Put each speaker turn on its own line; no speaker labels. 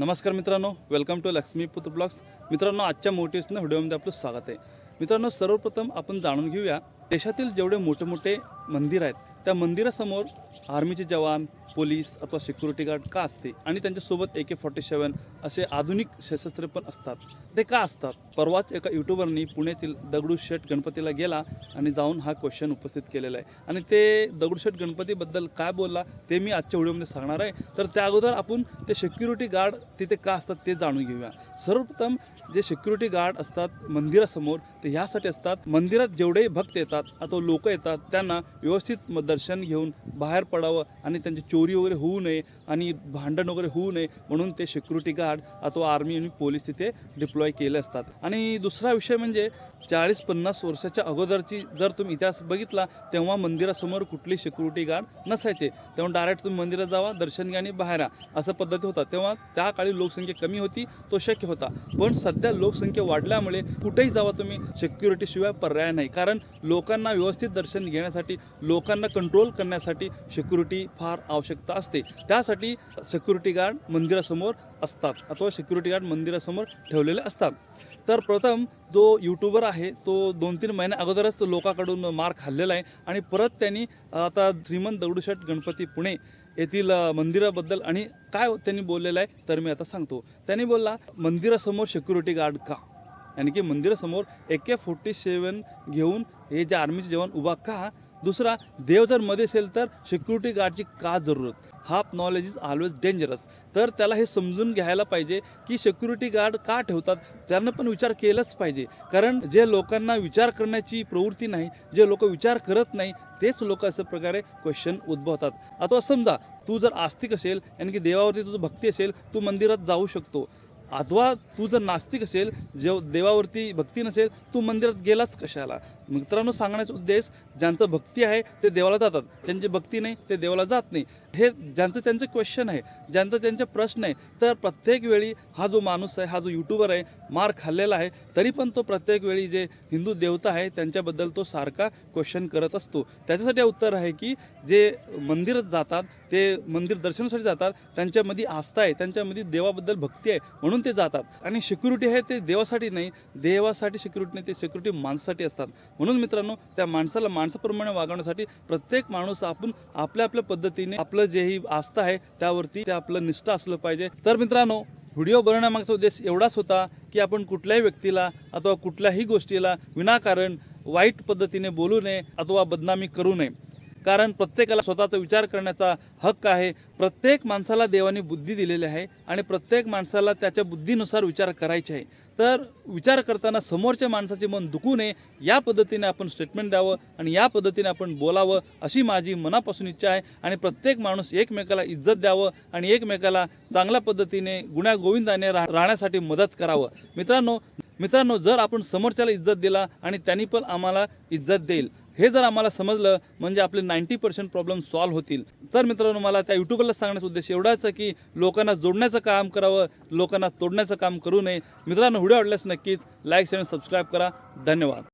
नमस्कार मित्रांनो welcome to Lakshmi पुत्र ब्लॉग्स. मित्रांनो आजच्या मोटिवेशनल व्हिडिओमध्ये आपलं स्वागत आहे. मित्रांनो सर्वप्रथम आपण जाणून घेऊया देशातील जेवढे मोठे मोठे मंदिर आहेत त्या मंदिरासमोर आर्मीचे जवान पोलीस अथवा सिक्युरिटी गार्ड का असते? आणि त्यांच्यासोबत ए के फॉर्टी सेवन असे आधुनिक सशस्त्रे पण असतात. ते का असतात? परवाच एका युट्यूबरनी पुण्यातील दगडूशेठ गणपतीला गेला आणि जाऊन हा क्वेश्चन उपस्थित केलेला आहे. आणि ते दगडूशेठ गणपतीबद्दल काय बोलला ते मी आजच्या व्हिडिओमध्ये सांगणार आहे. तर त्या अगोदर आपण ते सिक्युरिटी गार्ड तिथे का असतात ते जाणून घेऊया. सर्वप्रथम जे सिक्युरिटी गार्ड असतात मंदिरासमोर ते ह्यासाठी असतात. मंदिरात जेवढेही भक्त येतात अथवा लोक येतात त्यांना व्यवस्थित दर्शन घेऊन बाहेर पडावं आणि त्यांची चोरी वगैरे होऊ नये आणि भांडण वगैरे होऊ नये म्हणून ते सिक्युरिटी गार्ड अथवा आर्मी आणि पोलीस तिथे डिप्लॉय केले असतात. आणि दुसरा विषय म्हणजे चाळीस पन्नास वर्षाच्या अगोदरची जर तुम्ही इतिहास बघितला तेव्हा मंदिरासमोर कुठली सिक्युरिटी गार्ड नसायचे. तेव्हा डायरेक्ट तुम्ही मंदिरात जावा दर्शन घ्या आणि बाहेर या असं पद्धती होता. तेव्हा त्या काळी लोकसंख्या कमी होती तो शक्य होता. पण सध्या लोकसंख्या वाढल्यामुळे कुठेही जावा तुम्ही सिक्युरिटीशिवाय पर्याय नाही. कारण लोकांना व्यवस्थित दर्शन घेण्यासाठी लोकांना कंट्रोल करण्यासाठी सिक्युरिटी फार आवश्यकता असते. त्यासाठी सिक्युरिटी गार्ड मंदिरासमोर असतात अथवा सिक्युरिटी गार्ड मंदिरासमोर ठेवलेले असतात. तर प्रथम जो यूट्यूबर आहे तो दोन तीन महिन्या अगोदरच लोकांकडून मार खाल्लेला आहे आणि परत त्यांनी आता श्रीमंत दगडूशेठ गणपती पुणे येथील मंदिराबद्दल आणि काय त्यांनी बोललेलं आहे तर मी आता सांगतो. त्यांनी बोलला मंदिरासमोर सिक्युरिटी गार्ड का? यानी की मंदिरासमोर ए के फोर्टी सेवन घेऊन हे जे आर्मीचे जवान उभा का? दुसरा देव जर मध्ये असेल तर सिक्युरिटी गार्डची का जरूरत? Half knowledge is always dangerous तर त्याला हे समजून घ्यायला पाहिजे की सिक्युरिटी गार्ड का ठेवतात? त्यांना पण विचार केलाच पाहिजे. कारण जे लोकांना विचार करण्याची प्रवृत्ती नाही जे लोक विचार करत नाही तेच लोक असं प्रकारे क्वेश्चन उद्भवतात. अथवा समजा तू जर आस्तिक असेल आणि की देवावरती तुझं भक्ती असेल तू मंदिरात जाऊ शकतो. अथवा तू जर नास्तिक असेल जेव देवावरती भक्ती नसेल तू मंदिरात गेलाच कशाला? मित्रांनो सांगण्याचा उद्देश ज्यांचं भक्ती आहे ते देवाला जातात. ज्यांची भक्ती नाही ते देवाला जात नाही. हे ज्यांचं त्यांचं क्वेश्चन आहे ज्यांचं त्यांचे प्रश्न आहे तर प्रत्येक वेळी हा जो माणूस आहे हा जो यूट्यूबर आहे मार खाल्लेला आहे तरी पण तो प्रत्येक वेळी जे हिंदू देवता आहे त्यांच्याबद्दल तो सारखा क्वेश्चन करत असतो. त्याच्यासाठी उत्तर आहे की जे मंदिरात जातात ते मंदिर दर्शनासाठी जातात त्यांच्यामध्ये आस्था आहे त्यांच्यामध्ये देवाबद्दल भक्ती आहे म्हणून ते जातात. आणि सिक्युरिटी आहे ते देवासाठी नाही. देवासाठी सिक्युरिटी नाही ते सिक्युरिटी माणसासाठी असतात. म्हणून मित्रांनो त्या माणसाला माणसाप्रमाणे वागवण्यासाठी प्रत्येक माणूस आपण आपल्या आपल्या पद्धतीने आपलं जे ही आस्था आहे त्यावरती ते आपलं निष्ठा असलं पाहिजे. तर मित्रांनो व्हिडिओ बनवण्यामागचा उद्देश एवढाच होता की आपण कुठल्याही व्यक्तीला अथवा कुठल्याही गोष्टीला विनाकारण वाईट पद्धतीने बोलू नये अथवा बदनामी करू नये. कारण प्रत्येकाला स्वतःचा विचार करण्याचा हक्क आहे. प्रत्येक माणसाला देवाने बुद्धी दिलेली आहे आणि प्रत्येक माणसाला त्याच्या बुद्धीनुसार विचार करायचे आहे. तर विचार करताना समोरच्या माणसाचे मन दुखू नये या पद्धतीने आपण स्टेटमेंट द्यावं आणि या पद्धतीने आपण बोलावं अशी माझी मनापासून इच्छा आहे आणि प्रत्येक माणूस एकमेकाला इज्जत द्यावं आणि एकमेकाला चांगल्या पद्धतीने गुण्यागोविंदाने राह राहण्यासाठी मदत करावं. मित्रांनो मित्रांनो जर आपण समोरच्याला इज्जत दिला आणि त्यांनी पण आम्हाला इज्जत देईल. हे जर आम्हाला समजलं म्हणजे आपले नाईंटी पर्सेंट प्रॉब्लेम सॉल्व्ह होतील. तर मित्रांनो मला त्या युट्यूबरला सांगण्याचा उद्देश एवढाच आहे की लोकांना जोडण्याचं काम करावं लोकांना तोडण्याचं काम करू नये. मित्रांनो व्हिडिओ आवडल्यास नक्कीच लाईक शेअर सबस्क्राईब करा. धन्यवाद.